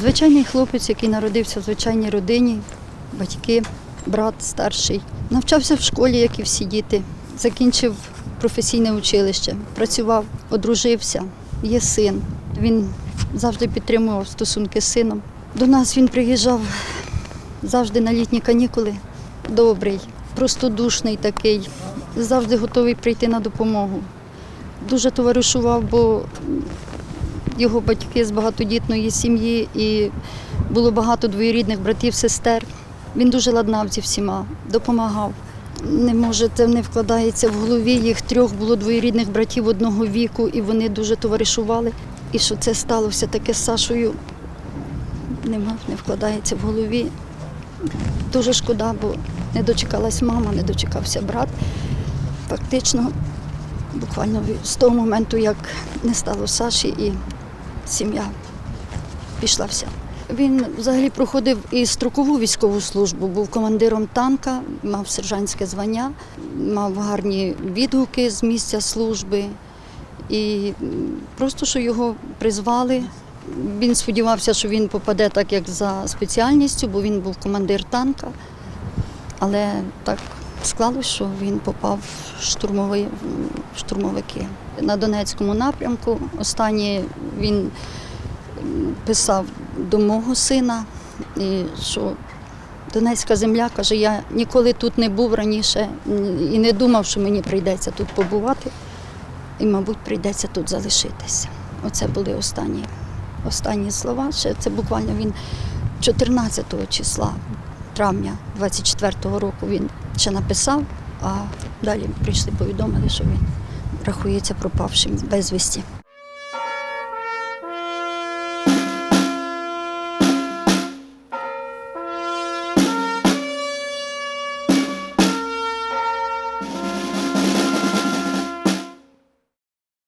Звичайний хлопець, який народився в звичайній родині, батьки, брат старший. Навчався в школі, як і всі діти. Закінчив професійне училище, працював, одружився, є син. Він завжди підтримував стосунки з сином. До нас він приїжджав завжди на літні канікули. Добрий, простодушний такий, завжди готовий прийти на допомогу. Дуже товаришував, бо його батьки з багатодітної сім'ї і було багато двоюрідних братів, сестер. Він дуже ладнав зі всіма, допомагав. Не може, це не вкладається в голові. Їх трьох було двоюрідних братів одного віку, і вони дуже товаришували. І що це сталося таке з Сашою, нема, не вкладається в голові. Дуже шкода, бо не дочекалась мама, не дочекався брат. Фактично, буквально з того моменту, як не стало Саші, і сім'я пішла вся. Він взагалі проходив і строкову військову службу, був командиром танка, мав сержантське звання, мав гарні відгуки з місця служби. І просто що його призвали. Він сподівався, що він попаде так, як за спеціальністю, бо він був командир танка. Але так склалося, що він попав в штурмові, штурмовики. На Донецькому напрямку останнє він писав до мого сина, і що Донецька земля каже, я ніколи тут не був раніше і не думав, що мені прийдеться тут побувати, і, мабуть, прийдеться тут залишитися. Оце були останні, останні слова. Ще це буквально він 14 числа травня 24-го року він ще написав, а далі прийшли повідомили, що він рахується пропавшим безвісті.